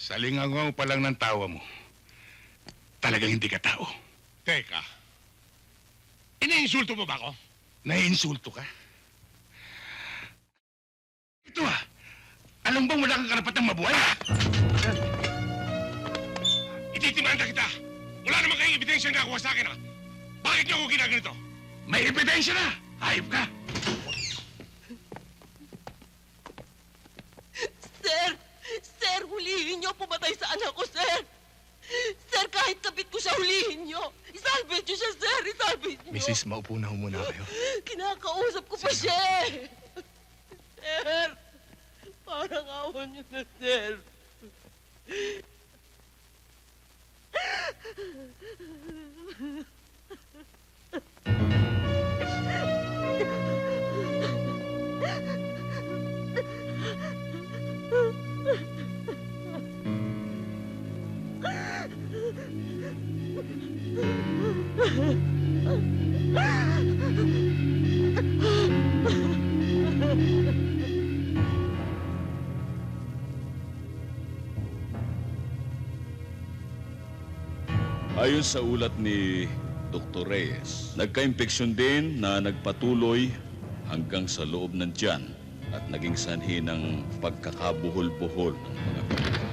Sa lingangaw pa lang ng tawa mo, talagang hindi ka tao. Teka. Iniinsulto mo ba ako? Naiinsulto ka. Ito ah, alam bang wala kang karapatang mabuhay? Ititimanda kita! Wala naman kayong ebidensya na nakuha sa akin, ha? Bakit niyo ako ginaganito? May ebidensya na! Hayop ka! Sir! Sir, hulihin niyo pumatay sa anak ko, sir! Sir, kahit kapit ko siya, hulihin niyo! Isalvage niyo siya, sir! Isalvage niyo! Mrs., maupo na ho muna kayo. Kinakausap ko pa siya eh! Sir! Parang awan niyo na, sir! Ayon sa ulat ni Dr. Reyes, nagka-impeksyon din na nagpatuloy hanggang sa loob ng tiyan at naging sanhi ng pagkakabuhol-buhol ng mga bibig.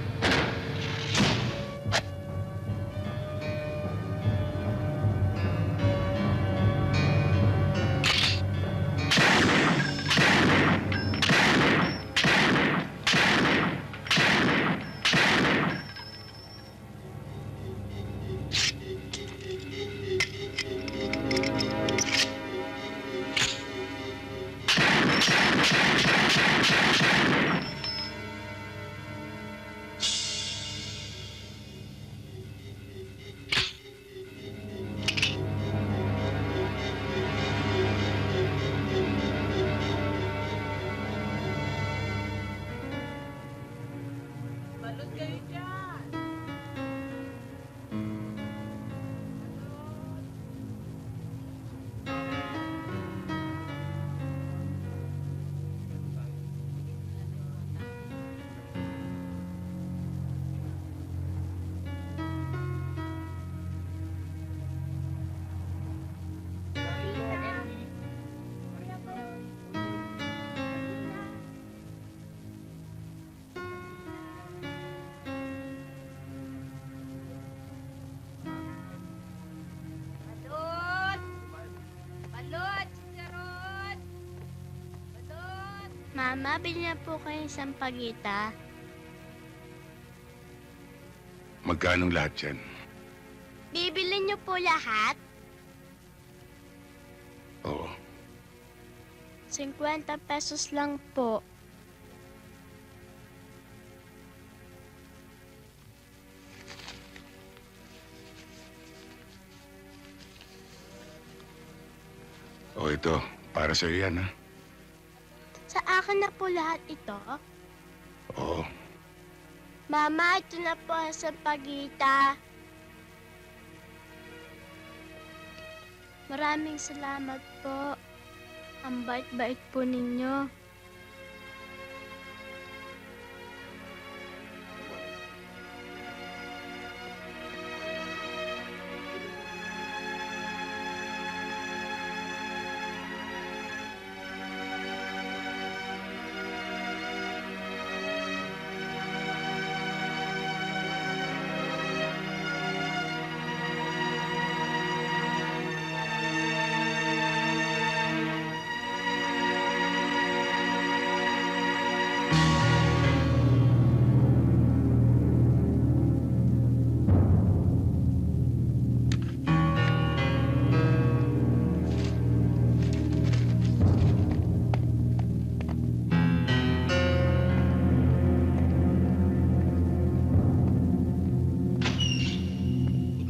Mama, bilhin na po kayo ng sampagita. Magkanong lahat yan? Bibili niyo po lahat? Oo. 50 pesos lang po. O ito, para sa yan ha. Sa akin na po lahat ito. Oo. Mama, ito na po ang sampagita. Maraming salamat po. Ang bait-bait po ninyo.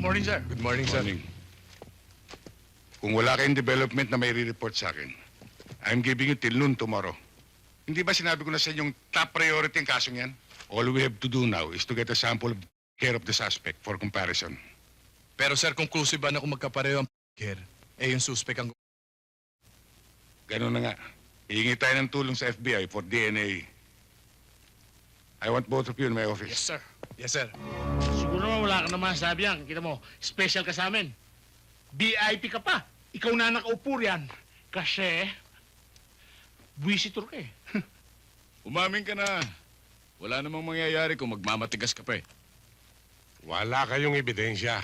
Morning, sir. Good morning, sir. Morning. Kung wala kayong development na may re-report sa akin, I'm giving you till noon tomorrow. Hindi ba sinabi ko na sa inyong top priority ang kasong yan? All we have to do now is to get a sample of care of the suspect for comparison. Pero sir, conclusive ba na kung magkapareho ang care? Eh, yung suspect ang... Ganun na nga. Hihingi tayo ng tulong sa FBI for DNA. I want both of you in my office. Yes, sir. Yes, sir. Siguro naman wala ka naman sabi yan. Kita mo, special ka sa amin. VIP ka pa. Ikaw na nakaupo riyan. Kasi, visitor ka eh. Umamin ka na. Wala namang mangyayari kung magmamatigas ka pa eh. Wala kayong ebidensya.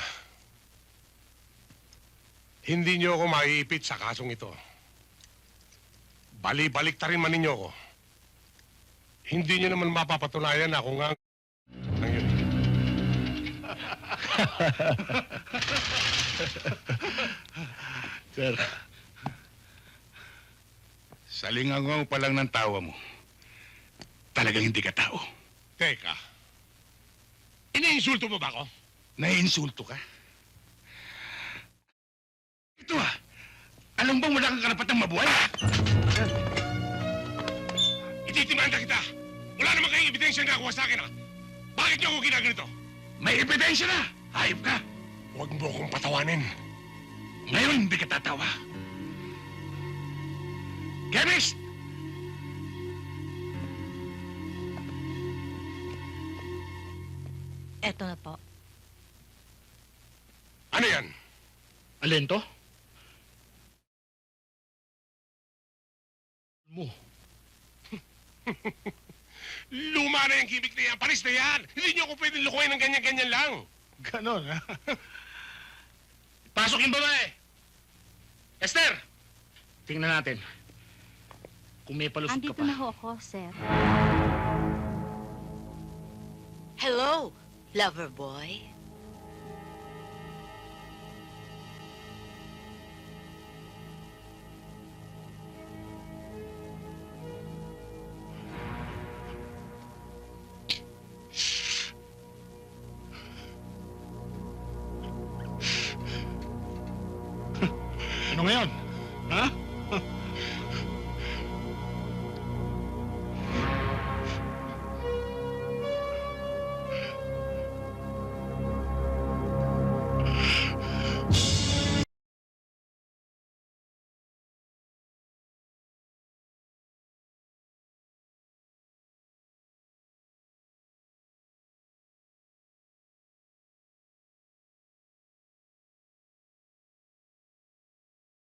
Hindi niyo ako maiipit sa kasong ito. Bali-balik ta rin man ninyo ako. Hindi niyo naman mapapatunayan na ako nga. Sir. Salingangaw pa lang ng tawa mo. Talagang hindi ka tao. Teka. Iniinsulto mo ba ako? Naiinsulto ka? Ito ah! Alam bang wala kang karapatang mabuhay? Ititimanda kita! Wala naman kayong ebidensya na nakuha sa akin, ha? Bakit niyo ako ginaganito? May ebidensya na! Hayop ka! Huwag mo akong patawanin. Ngayon hindi ka tatawa. Chemist! Eto na po. Ano yan? Alin to? Mo. Luma na yung gimmick na yan. Paris na yan. Hindi niyo ako pwedeng lukuhin ng ganyan-ganyan lang. Ganon, ha? Pasok yung babae! Esther! Tingnan natin. Kung may palusot ka Andito pa. na ho ako, sir. Hello, lover boy.